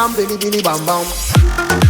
bam bam bam bam bam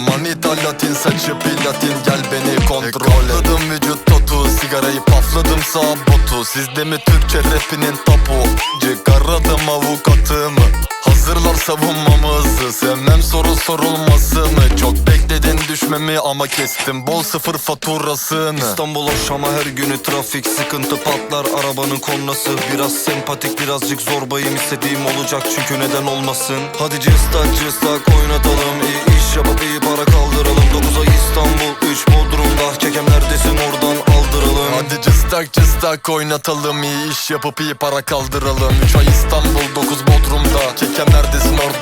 Manita latin saçı platin gel beni kontrol et. Vücut totu sigarayı pafladım sağ botu. Sizde mi Türkçe rapinin tapu? Çıkaradım avukatımı. Hazırlar savunmamızı. Sevmem soru sorulması mı? Çok bekledin düşmemi ama kestim. Bol sıfır faturasını. İstanbul hoş ama her günü trafik Sıkıntı patlar arabanın kornası Biraz sempatik birazcık zorbayım. İstediğim olacak çünkü neden olmasın? Hadi cıstak cıstak oynatalım. İyi iş yapıp iyi Hadi cıstak cıstak oynatalım iyi iş yapıp iyi para kaldıralım. 3 ay İstanbul 9 Bodrum'da Kekem neredesin oradan